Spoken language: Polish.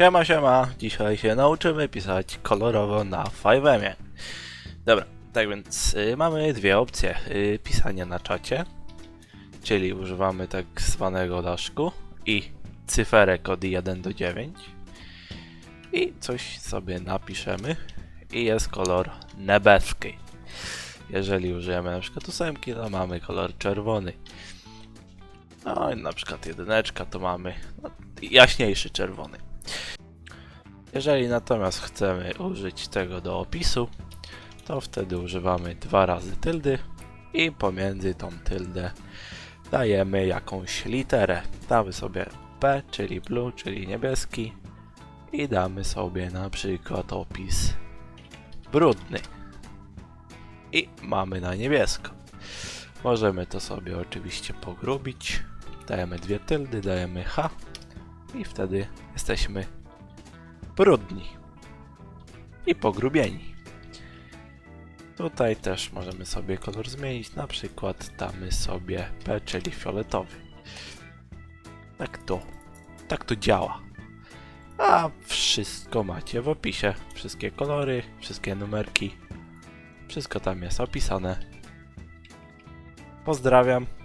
Siema, siema. Dzisiaj się nauczymy pisać kolorowo na 5 Dobra, tak więc y, mamy dwie opcje. Y, pisanie na czacie, czyli używamy tak zwanego daszku i cyferek od 1 do 9 i coś sobie napiszemy i jest kolor niebieski. Jeżeli użyjemy na przykład ósemki, to mamy kolor czerwony. No i na przykład jedyneczka to mamy no, jaśniejszy czerwony. Jeżeli natomiast chcemy użyć tego do opisu, to wtedy używamy dwa razy tyldy i pomiędzy tą tyldę dajemy jakąś literę. Damy sobie P, czyli blue, czyli niebieski i damy sobie na przykład opis brudny. I mamy na niebiesko. Możemy to sobie oczywiście pogrubić. Dajemy dwie tyldy, dajemy H i wtedy jesteśmy brudni i pogrubieni. Tutaj też możemy sobie kolor zmienić, na przykład damy sobie P, czyli fioletowy. Tak to, tak to działa. A wszystko macie w opisie. Wszystkie kolory, wszystkie numerki. Wszystko tam jest opisane. Pozdrawiam.